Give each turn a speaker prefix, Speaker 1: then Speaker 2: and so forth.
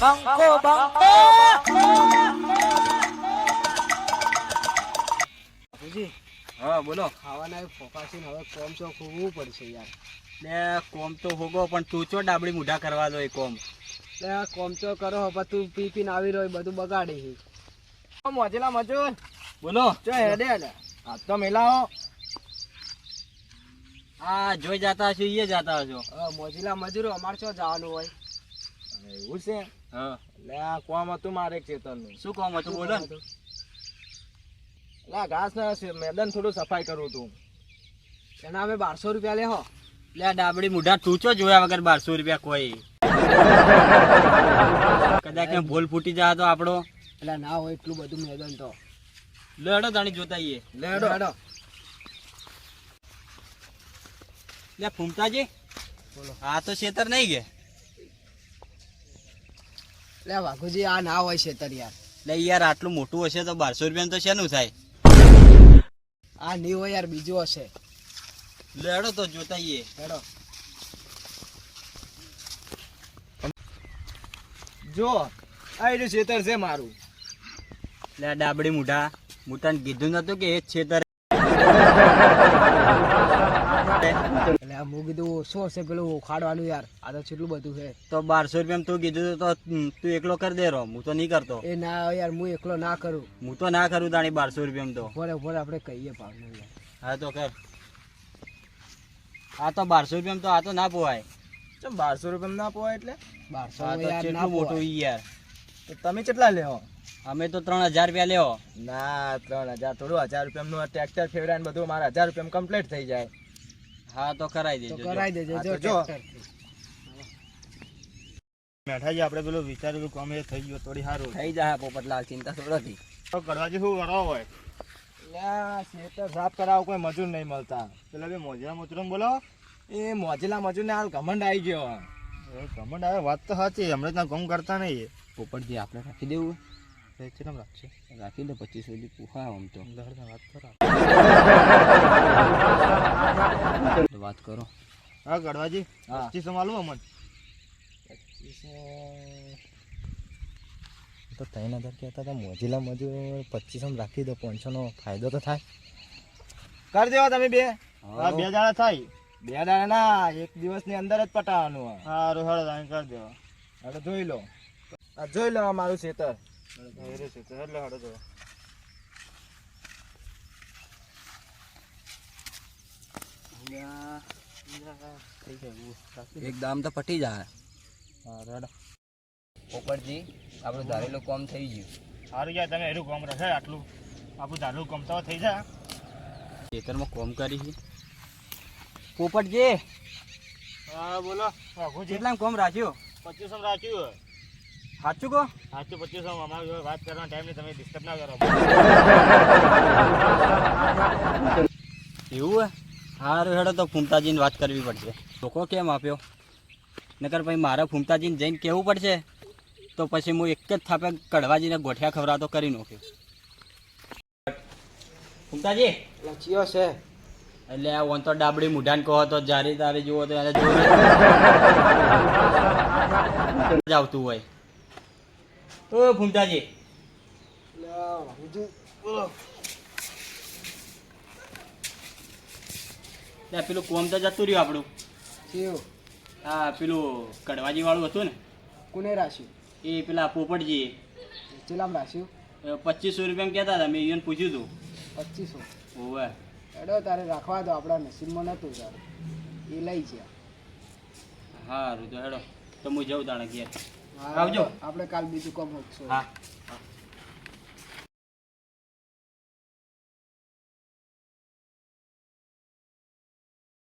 Speaker 1: બંકો બંકો
Speaker 2: બાપુજી
Speaker 3: હા બોલો.
Speaker 2: ખાવાના ફોકાસીને હવે કોમ તો ખોવવું પડશે યાર.
Speaker 3: લે કોમ તો હોગો પણ તું ચો ડાબડી મૂઢા કરવા દો એ કોમ.
Speaker 2: લે કોમ તો કરો પણ તું પી પીને આવી રહ્યો બધું બગાડી છે. મોજેલા મજૂર.
Speaker 3: બોલો.
Speaker 2: ચો હેડે લે આ તો મેલાઓ.
Speaker 3: આ જોઈ જાતા હશો એ જાતા હશો.
Speaker 2: હા મોજીલા મજૂરો અમારે ચો જવાનું હોય?
Speaker 1: એવું છે.
Speaker 3: હા.
Speaker 1: એટલે આ કોમ હતું મારે એક ચેતનનું
Speaker 3: શું કોમ હતું? બોલો
Speaker 1: લે ઘાસ ના મેદાન થોડું સફાઈ કરું તું.
Speaker 2: એના અમે બારસો રૂપિયા લેહો
Speaker 3: લે ડાબડી મુઢા તું જોયા વગર બારસો રૂપિયા કોઈ? કદાચ ભૂલ ફૂટી જાય તો આપણો.
Speaker 2: એટલે ના હોય એટલું બધું મેદાન તો.
Speaker 3: લેડો તાણી જોતા
Speaker 1: લેડો
Speaker 2: હેડો.
Speaker 3: લે ફૂમતાજી.
Speaker 2: બોલો.
Speaker 3: આ તો છેતર નહીં કે?
Speaker 2: લે વાઘુજી આ ના હોય છે યાર.
Speaker 3: લે યાર આટલું મોટું હશે તો બારસો રૂપિયા તો શેનું થાય?
Speaker 2: આ નહીં હોય યાર બીજું હશે.
Speaker 3: લેડો તો જોતા
Speaker 2: હેડો
Speaker 1: જો આ એનું છેતર છે મારું.
Speaker 3: લે ડાબડી મુઢા. મુઠાને કીધું નતું કે એ જ છેતર
Speaker 2: હું કીધું શું હશે પેલું ઉખાડવાનું યાર. આ તો કેટલું બધું છે.
Speaker 3: તો બારસો રૂપિયા તું કીધું તો તું એકલો કરી દે રો હું તો નહીં કરતો.
Speaker 2: એ ના યાર હું એકલો ના કરું.
Speaker 3: હું તો ના કરું તાણી બારસો રૂપિયા તો.
Speaker 2: ભરે ભરે આપણે કહીએ ભાવનું
Speaker 3: હા તો કર. આ તો બારસો રૂપિયા તો આ તો ના પોવાય
Speaker 1: ચમ બારસો રૂપિયા ના પોવાય એટલે?
Speaker 2: બારસો
Speaker 3: કેટલું મોટું યાર.
Speaker 1: તો તમે કેટલા લેવો
Speaker 3: અમે તો ત્રણ હજાર રૂપિયા લેવો
Speaker 1: ના ત્રણ હજાર થોડું હજાર રૂપિયાનું ટ્રેક્ટર ફેવરાય બધું મારા હજાર રૂપિયા કમ્પ્લીટ થઈ જાય.
Speaker 3: હા તો કરાઈ
Speaker 2: તો
Speaker 3: દેજો
Speaker 2: કરાઈ દેજો જો
Speaker 1: તો
Speaker 4: મેઠાજી આપણે પેલું વિચાર્યું કામ એ થઈ ગયું થોડી સારું
Speaker 3: થઈ જાય પોપટલાલ ચિંતા થોડી
Speaker 4: તો કડવાજી શું કરો હોય.
Speaker 1: એટલે સાફ કરાવો કોઈ મજૂર નહીં મળતા.
Speaker 4: પેલા બે મોજા મોચરમ બોલો.
Speaker 1: એ મોજેલા મજૂરને હાલ ઘમંડ આવી ગયો.
Speaker 4: ઘમંડ આવે વાત તો સાચી હમણાં ત્યાં કામ કરતા નહીં.
Speaker 3: પોપટજી આપણે રાખી દેવું?
Speaker 4: રાખશે.
Speaker 3: રાખી દે પચીસ સુધી પૂછા આમ તો.
Speaker 4: વાત કરો.
Speaker 3: વાત કરો.
Speaker 4: હા ગડવાજી
Speaker 1: હા.
Speaker 4: પચીસો માલું અમન.
Speaker 1: તો ત્રણ હજાર કહેતા હતા મોજીલા મજૂર પચીસો રાખી દો પાંચસો નો ફાયદો તો થાય. કરી દેવા તમે બે.
Speaker 4: હા. બે દાડા થાય.
Speaker 1: બે દાડા ના એક દિવસની અંદર જ પટાવવાનું
Speaker 4: હળદ અહીં કરી દેવા.
Speaker 1: હવે જોઈ લો. આ જોઈ લો મારું ખેતર.
Speaker 4: એ રહ્યું છે તો એટલે
Speaker 3: એક દામ તો પટી જાય. પોપટજી આપણું ધારેલું કોમ થઈ ગયું.
Speaker 4: સારું યાર તમે એનું કામ રહે આટલું. આપણું ધારેલું કામ તો થઈ જાય.
Speaker 3: ખેતરમાં કોમ કરી છે. પોપટજી.
Speaker 4: હા બોલો.
Speaker 3: કેટલા કોમ રાખ્યો?
Speaker 4: પચીસો રાખ્યું
Speaker 3: સાચું કહો?
Speaker 4: સાચું પચીસ અમારા જોડે વાત કરવાનો ટાઈમ નહીં તમે ડિસ્ટર્બ ના કરો.
Speaker 3: એવું હે? સારું હેડો તો ફૂમતાજીને વાત કરવી પડશે. લોકો કેમ આપ્યો? નકર પછી મારે ફૂમતાજીને જઈને કહેવું પડશે? તો પછી હું એક જ થાપે કડવાજીને ગોઠિયા ખવડાવતો કરી નાખ્યો. ફૂમતાજી?
Speaker 2: લચ્યો છે.
Speaker 3: એટલે આ ઓન તો ડાબડી મુઢાન કહો તો જારી તારી જુઓ તો એને જોવું જ આવતું હોય. ઓ
Speaker 2: ભૂમતાજી.
Speaker 3: ત્યાં પેલું કોમ તો જતું રહ્યું આપણું.
Speaker 2: ચિયો
Speaker 3: હા પેલું કડવાજી વાળું હતું ને?
Speaker 2: કોને રાખ્યું?
Speaker 3: એ પેલા પોપટજી
Speaker 2: ચેલામ રાખ્યું?
Speaker 3: પચીસો રૂપિયા કહેતા હતા મેં એને પૂછ્યું હતું
Speaker 2: પચીસો?
Speaker 3: ઓવે
Speaker 2: એડો તારે રાખવા દો આપણા નસીબમાં નહોતું તારે. એ લઈ છે
Speaker 3: હા તો હેડો તો હું જઉં તાણે ઘેર. આવજો.
Speaker 2: આપણે કાલ બીજું કામ હોકશું
Speaker 3: હા